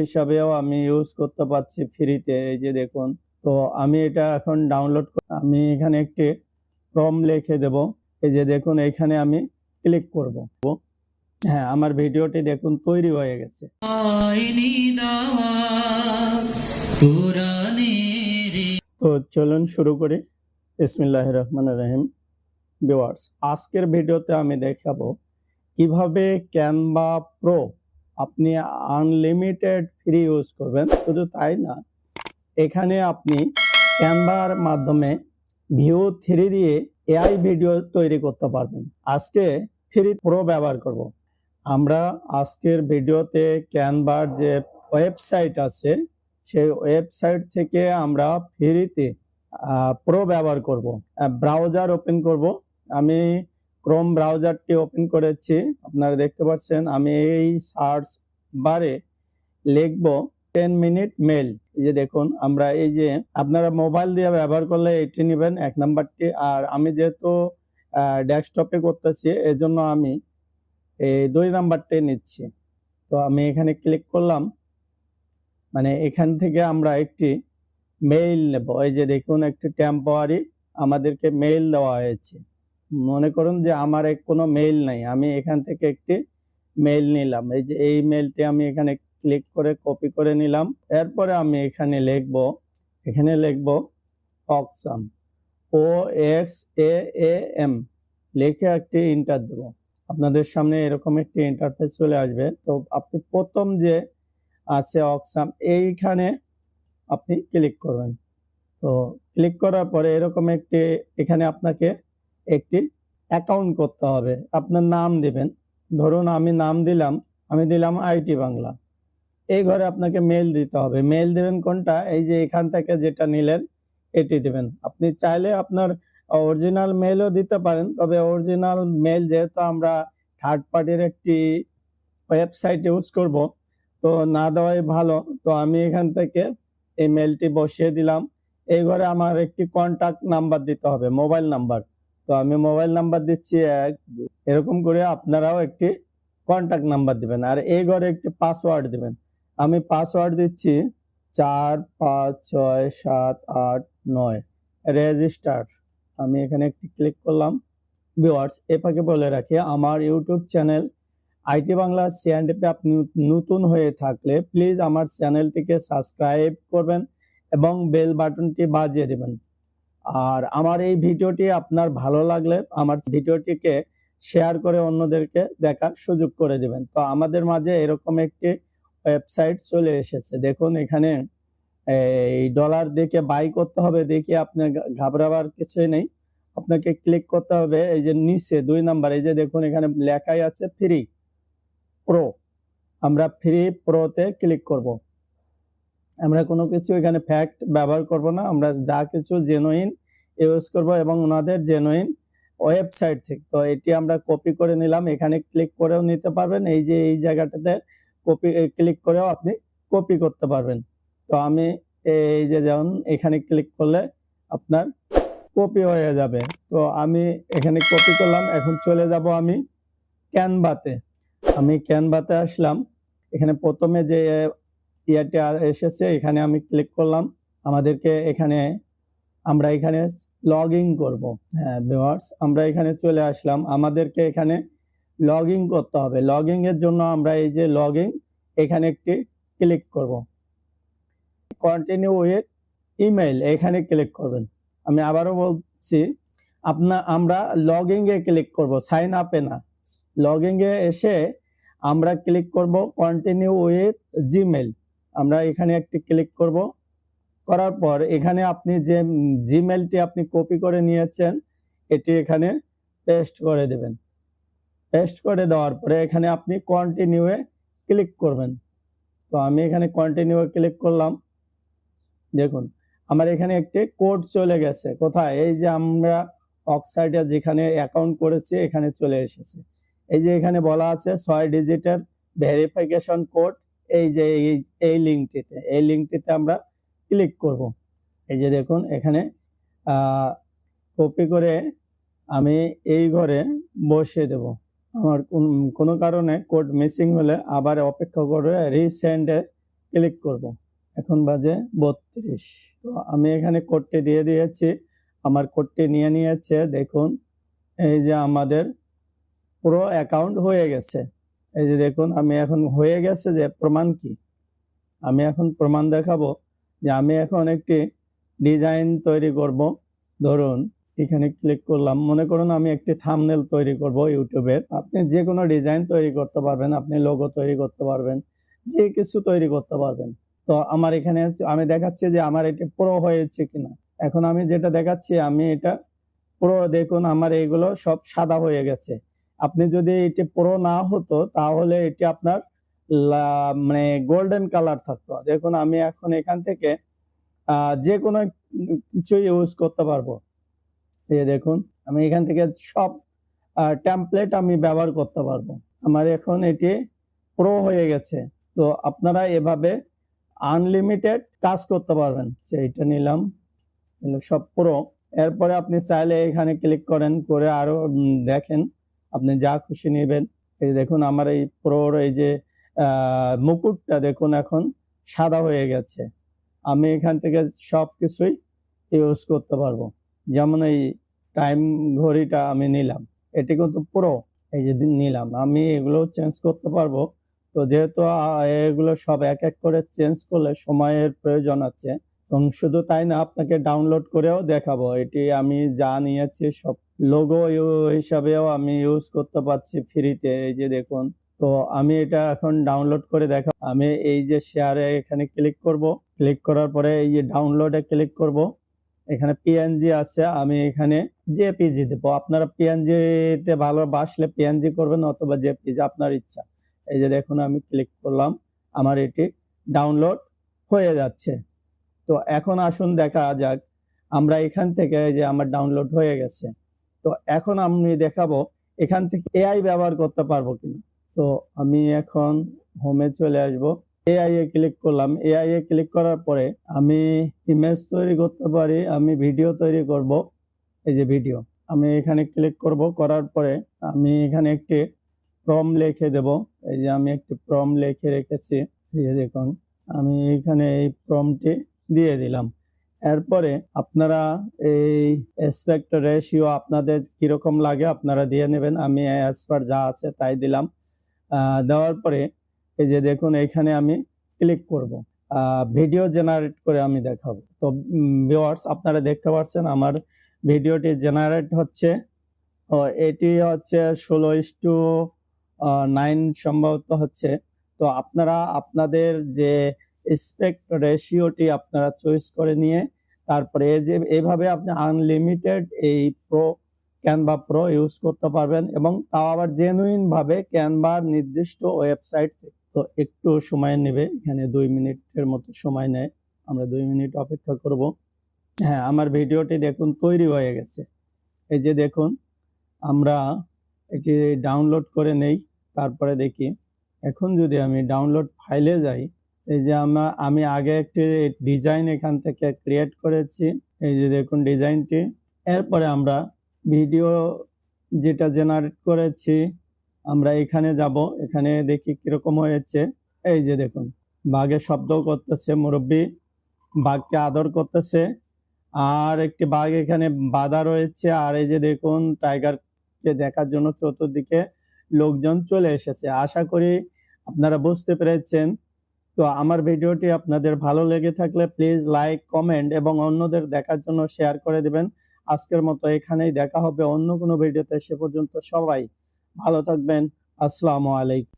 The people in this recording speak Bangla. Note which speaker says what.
Speaker 1: হিসাবেও আমি ইউজ করতে পারছি ফ্রিতে এই যে দেখুন তো আমি এটা এখন ডাউনলোড আমি এখানে একটি ক্রম লিখে দেব। এই যে দেখুন এখানে আমি ক্লিক করব। হ্যাঁ আমার ভিডিওটি দেখুন তৈরি হয়ে গেছে। তো চলুন শুরু করি। ইসমিল্লাহ রহমান রহিম। ভিউয়ার্স আজকের ভিডিওতে আমি দেখাবো কীভাবে ক্যানভা প্রো আপনি আনলিমিটেড ফ্রি ইউজ করবেন, শুধু তাই না, এখানে আপনি ক্যানভার মাধ্যমে ভিউ থ্রি দিয়ে এআই ভিডিও তৈরি করতে পারবেন। আজকে থ্রি প্রো ব্যবহার করব। আমরা আজকের ভিডিওতে ক্যানভার যে ওয়েবসাইট আছে, সেই ওয়েবসাইট থেকে আমরা ফ্রিতে প্রো ব্যবহার করব। ব্রাউজার ওপেন করব। আমি ক্রোম ব্রাউজারটি ওপেন করেছি। আপনারা দেখতে পাচ্ছেন, আমি এই সার্চ বারে লিখব টেন মিনিট মেল এই যে দেখুন, আমরা এই যে আপনারা মোবাইল দিয়ে ব্যবহার করলে এটি নেবেন এক নাম্বারটি। আর আমি যেহেতু ডেস্কটপে করতেছি, এজন্য আমি এই দুই নাম্বারটি নিচ্ছি। তো আমি এখানে ক্লিক করলাম। মানে এখান থেকে আমরা একটি মেইল নেব। এই যে দেখুন, একটি টেম্পোয়ারি আমাদেরকে মেইল দেওয়া হয়েছে। মনে করুন যে আমার এক কোনো মেইল নাই। আমি এখান থেকে একটি মেইল নিলাম। এই যে এই মেইলটি আমি এখানে ক্লিক করে কপি করে নিলাম। এরপরে আমি এখানে লিখব এখানে লিখব অক্সাম ও এক্স এ এম লিখে একটি ইন্টার দেব। আপনাদের সামনে এরকম একটি ইন্টারফেস চলে আসবে। তো আপনি প্রথম যে আছে অক্সাম এইখানে আপনি ক্লিক করবেন। তো ক্লিক করার পরে এরকম একটি, এখানে আপনাকে একটি অ্যাকাউন্ট করতে হবে। আপনার নাম দেবেন। ধরুন আমি নাম দিলাম, আমি দিলাম আইটি বাংলা। এই ঘরে আপনাকে মেল দিতে হবে। মেল দেবেন কোনটা? এই যে এখান থেকে যেটা নিলেন, এটি দেবেন। আপনি চাইলে আপনার অরিজিনাল মেলও দিতে পারেন, তবে অরিজিনাল মেল যেহেতু আমরা থার্ড পার্টির একটি ওয়েবসাইট ইউজ করব, তো না দেওয়াই ভালো। তো আমি এখান থেকে এই মেলটি বসিয়ে দিলাম। এই ঘরে আমার একটি কন্টাক্ট নাম্বার দিতে হবে মোবাইল নাম্বার তো আমি মোবাইল নাম্বার দিচ্ছি এক এরকম করে আপনারাও একটি কন্টাক্ট নাম্বার দিবেন। আর এই ঘরে একটি পাসওয়ার্ড দিবেন। আমি পাসওয়ার্ড দিচ্ছি চার, পাঁচ, ছয়, সাত, আট, নয়। রেজিস্টার আমি এখানে একটি ক্লিক করলাম। ভিওয়ার্স এপাকে বলে রাখি, আমার YouTube channel IT Bangla CNDP আপনি নতুন হয়ে থাকলে প্লিজ আমার চ্যানেলটিকে সাবস্ক্রাইব করবেন এবং বেল বাটনটি বাজিয়ে দেবেন। আর আমার এই ভিডিওটি আপনার ভালো লাগলে আমার ভিডিওটিকে শেয়ার করে অন্যদেরকে দেখার সুযোগ করে দেবেন। তো আমাদের মাঝে এরকম একটি ওয়েবসাইট চলে এসেছে। দেখুন, এখানে এই ডলার দেখে বাই করতে হবে দেখে আপনার ঘাবড়াবার কিছুই নেই। আপনাকে ক্লিক করতে হবে এই যে নিচে, দুই নাম্বার, এই যে দেখুন, এখানে লেখাই আছে ফ্রি, প্রো। আমরা ফ্রি প্রোতে ক্লিক করব। আমরা কোনো কিছু এখানে ফ্যাক্ট ব্যবহার করব না। আমরা যা কিছু জেনুইন ইউজ করব এবং ওনাদের জেনুইন ওয়েবসাইট থেকে। তো এটি আমরা কপি করে নিলাম, এখানে ক্লিক করেও নিতে পারবেন। এই যে, এই জায়গাটাতে কপি ক্লিক করেও আপনি কপি করতে পারবেন। তো আমি এই যে, যেমন এখানে ক্লিক করলে আপনার কপি হয়ে যাবে। তো আমি এখানে কপি করলাম, এখন চলে যাব আমি ক্যানভাতে আমি ক্যানভাতে আসলাম। এখানে প্রথমে যে ইয়ারটি এসেছে, এখানে আমি ক্লিক করলাম। আমাদেরকে এখানে আমরা এখানে লগ ইন করব। হ্যাঁ ভিউয়ার্স আমরা এখানে চলে আসলাম। আমাদেরকে এখানে লগ ইন করতে হবে। লগ এর জন্য আমরা এই যে লগ ইন এখানে একটি ক্লিক করব। কন্টিনিউ উইথ ইমেল এখানে ক্লিক করবেন। আমি আবারও বলছি আপনার আমরা লগিং এ ক্লিক করব। সাইন আপে না। লগিং এ এসে আমরা ক্লিক করব কন্টিনিউ উইথ জিমেল আমরা এখানে একটি ক্লিক করব। করার পর এখানে আপনি যে জিমেলটি আপনি কপি করে নিয়েছেন, এটি এখানে পেস্ট করে দেবেন। পেস্ট করে দেওয়ার পরে এখানে আপনি কন্টিনিউয়ে ক্লিক করবেন। তো আমি এখানে কন্টিনিউ ক্লিক করলাম। দেখুন, আমার এখানে একটি কোড চলে গেছে। কোথায়? এই যে আমরা অক্সাইডে যেখানে অ্যাকাউন্ট করেছি, এখানে চলে এসেছে। এই যে এখানে বলা আছে ছয় ডিজিটের ভেরিফিকেশন কোড এই যে এই লিঙ্কটিতে এই লিঙ্কটিতে আমরা ক্লিক করব। এই যে দেখুন, এখানে কপি করে আমি এই ঘরে বসিয়ে দেব। আমার কোন- কারণে কোড মিসিং হলে আবার অপেক্ষা করে রিসেন্ডে ক্লিক করব। এখন বাজে বত্রিশ। তো আমি এখানে কোডটি দিয়ে দিয়েছি। আমার কোডটি নিয়ে নিয়েছে, দেখুন, এই যে আমাদের পুরো অ্যাকাউন্ট হয়ে গেছে। এই যে দেখুন, আমি এখন হয়ে গেছে যে প্রমাণ কি? আমি এখন প্রমাণ দেখাবো। যে আমি এখন একটি ডিজাইন তৈরি করব। ধরুন, এখানে ক্লিক করলাম। মনে করুন আমি একটি থামনেল তৈরি করব ইউটিউবের। আপনি যে কোনো ডিজাইন তৈরি করতে পারবেন, আপনি লোগো তৈরি করতে পারবেন, যে কিছু তৈরি করতে পারবেন। তো আমার এখানে আমি দেখাচ্ছি যে আমার এটি প্রো হয়েছে কিনা। এখন আমি যেটা দেখাচ্ছি, আমি এটা পুরো দেখুন আমার এগুলো সব সাদা হয়ে গেছে। আপনি যদি এটি প্রো না হতো, তাহলে এটি আপনার মানে গোল্ডেন কালার থাকতো। দেখুন, আমি এখন এখান থেকে যে কোনো কিছু ইউজ করতে পারব। এই দেখুন, আমি এখান থেকে সব টেমপ্লেট আমি ব্যবহার করতে পারব। আমার এখন এটি প্রো হয়ে গেছে। তো আপনারা এভাবে আনলিমিটেড কাজ করতে পারবেন। যে এটা নিলাম সব প্রো এরপরে আপনি চাইলে এখানে ক্লিক করেন, করে আরও দেখেন, আপনি যা খুশি নেবেন। এই দেখুন, আমার এই প্রোর এই যে মুকুটটা দেখুন এখন সাদা হয়ে গেছে। আমি এখান থেকে সব কিছুই ইউজ করতে পারব। যেমন এই টাইম ঘড়িটা আমি নিলাম। এটি কিন্তু পুরো এই যে নিলাম। আমি এগুলো চেঞ্জ করতে পারব। তো যেহেতু এগুলো সব এক এক করে চেঞ্জ করলে সময়ের প্রয়োজন আছে। এবং শুধু তাই না, আপনাকে ডাউনলোড করেও দেখাবো। এটি আমি যা নিয়েছি সব লোগো হিসাবেও আমি ইউজ করতে পারছি ফ্রিতে এই যে দেখুন তো আমি এটা এখন ডাউনলোড করে দেখা আমি এই যে শেয়ারে এখানে ক্লিক করব। ক্লিক করার পরে এই যে ডাউনলোডে ক্লিক করব। এখানে পিএনজি আছে, আমি এখানে জেপিজি দেবো। আপনারা পিএনজি তে ভালোবাসলে পিএনজি করবেন অথবা জেপিজি আপনার ইচ্ছা। এই যে দেখুন, আমি ক্লিক করলাম, আমার এটি ডাউনলোড হয়ে যাচ্ছে। তো এখন আসুন দেখা যাক, আমরা এখান থেকে যে আমার ডাউনলোড হয়ে গেছে। তো এখন আমি দেখাবো, এখান থেকে এআই ব্যবহার করতে পারব কিনা। তো আমি এখন হোমে চলে আসব। এআই এ ক্লিক করলাম। এআই এ ক্লিক করার পরে আমি ইমেজ তৈরি করতে পারি, আমি ভিডিও তৈরি করব। এই যে ভিডিও আমি এখানে ক্লিক করব। করার পরে আমি এখানে একটি প্রম লিখে দেব। এই যে আমি একটি প্রম লিখে রেখেছি। এই যে দেখুন, আমি এখানে এই প্রমটি দিয়ে দিলাম। এরপরে আপনারা এই এসপেক্ট রেশিও আপনাদের কীরকম লাগে আপনারা দিয়ে নেবেন। আমি অ্যাজ যা আছে তাই দিলাম। দেওয়ার পরে এই যে দেখুন, এখানে আমি ক্লিক করব। ভিডিও জেনারেট করে আমি দেখাবো। তো ভিউয়ার্স আপনারা দেখতে পাচ্ছেন আমার ভিডিওটি জেনারেট হচ্ছে। এটি হচ্ছে ষোলো ইস টু নাইন সম্ভবত হচ্ছে। তো, আপনারা আপনাদের যে স্পেক্ট রেশিওটি আপনারা চয়েস করে নিয়ে, তারপরে এই যে, এইভাবে আপনি আনলিমিটেড এই প্রো ক্যানভা প্রো ইউজ করতে পারবেন এবং তাও আবার জেনুইন ভাবে ক্যানভার নির্দিষ্ট ওয়েবসাইট থেকে তো একটু সময় নেবে, এখানে দুই মিনিটের মতো সময় নেয়। আমরা দুই মিনিট অপেক্ষা করব। হ্যাঁ আমার ভিডিওটি দেখুন, তৈরি হয়ে গেছে। এই যে দেখুন, আমরা এটি ডাউনলোড করে নেই, তারপরে দেখি। এখন যদি আমি ডাউনলোড ফাইলে যাই, এই যে আমরা আমি আগে একটি ডিজাইন এখান থেকে ক্রিয়েট করেছি। এই যে দেখুন ডিজাইনটি এরপরে আমরা ভিডিও যেটা জেনারেট করেছি, আমরা এখানে যাব, এখানে দেখি কীরকম হয়েছে। এই যে দেখুন বাঘের শব্দ করতেছে, মুরব্বী বাঘকে আদর করতেছে। আর একটি বাঘ এখানে বাধা রয়েছে। আর এই যে দেখুন টাইগারকে দেখার জন্য চতুর্দিকে লোকজন চলে এসেছে। আশা করি আপনারা বুঝতে পেরেছেন। তো আমার ভিডিওটি আপনাদের ভালো লেগে থাকলে প্লিজ লাইক কমেন্ট এবং অন্যদের দেখার জন্য শেয়ার করে দিবেন। আজকের মতো এখানেই দেখা হবে অন্য কোনো ভিডিওতে। সে পর্যন্ত সবাই ভালো থাকবেন। আসসালামু আলাইকুম।